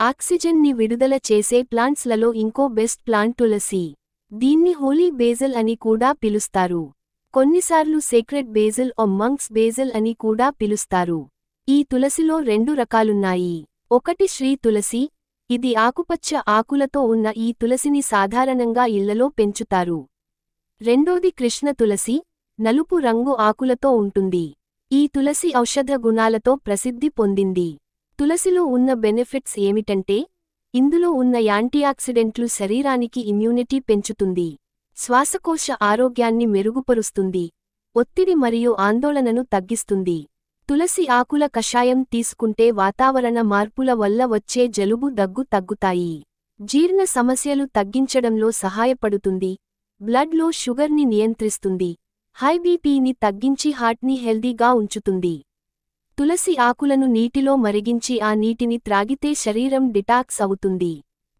ఆక్సిజన్ని విడుదల చేసే ప్లాంట్స్లలో ఇంకో బెస్ట్ ప్లాంట్ తులసి. దీన్ని హోలీ బేజల్ అని కూడా పిలుస్తారు. కొన్నిసార్లు sacred basil or monks basil అని కూడా పిలుస్తారు. ఈ తులసిలో రెండు రకాలున్నాయి. ఒకటి శ్రీ తులసి ఇది ఆకుపచ్చ ఆకులతో ఉన్న ఈ తులసిని సాధారణంగా ఇళ్ళలో పెంచుతారు. రెండోది కృష్ణ తులసి నలుపు రంగు ఆకులతో ఉంటుంది. ఈ తులసి ఔషధ గుణాలతో ప్రసిద్ధి పొందింది. తులసిలో ఉన్న బెనిఫిట్స్ ఏమిటంటే ఇందులో ఉన్న యాంటీఆక్సిడెంట్లు శరీరానికి ఇమ్యూనిటీ పెంచుతుంది శ్వాసకోశ ఆరోగ్యాన్ని మెరుగుపరుస్తుంది ఒత్తిడి మరియు ఆందోళనను తగ్గిస్తుంది. తులసి ఆకుల కషాయం తీసుకుంటే వాతావరణ మార్పుల వల్ల వచ్చే జలుబు దగ్గు తగ్గుతాయి. జీర్ణ సమస్యలు తగ్గించడంలో సహాయపడుతుంది. బ్లడ్లో షుగర్ని నియంత్రిస్తుంది. హై బీపీని తగ్గించి హార్ట్ని హెల్దీగా ఉంచుతుంది. తులసి ఆకులను నీటిలో మరిగించి ఆ నీటిని త్రాగితే శరీరం డిటాక్స్ అవుతుంది.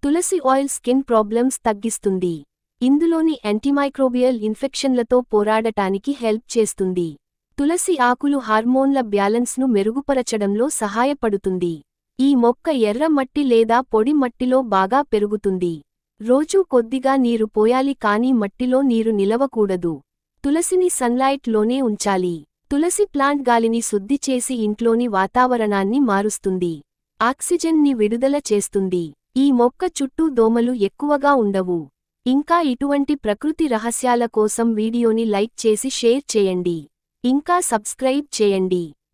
తులసి ఆయిల్ స్కిన్ ప్రాబ్లమ్స్ తగ్గిస్తుంది. ఇందులోని యాంటీమైక్రోబియల్ ఇన్ఫెక్షన్లతో పోరాడటానికి హెల్ప్ చేస్తుంది. తులసి ఆకులు హార్మోన్ల బ్యాలెన్స్ను మెరుగుపరచడంలో సహాయపడుతుంది. ఈ మొక్క ఎర్ర మట్టి లేదా పొడి మట్టిలో బాగా పెరుగుతుంది. రోజూ కొద్దిగా నీరు పోయాలి కానీ మట్టిలో నీరు నిలవకూడదు. తులసిని సన్లైట్లోనే ఉంచాలి. తులసి ప్లాంట్ గాలిని శుద్ధి చేసి ఇంట్లోని వాతావరణాన్ని మారుస్తుంది. ఆక్సిజన్ని విడుదల చేస్తుంది. ఈ మొక్క చుట్టూ దోమలు ఎక్కువగా ఉండవు. ఇంకా ఇటువంటి ప్రకృతి రహస్యాల కోసం వీడియోని లైక్ చేసి షేర్ చేయండి. ఇంకా సబ్స్క్రైబ్ చేయండి.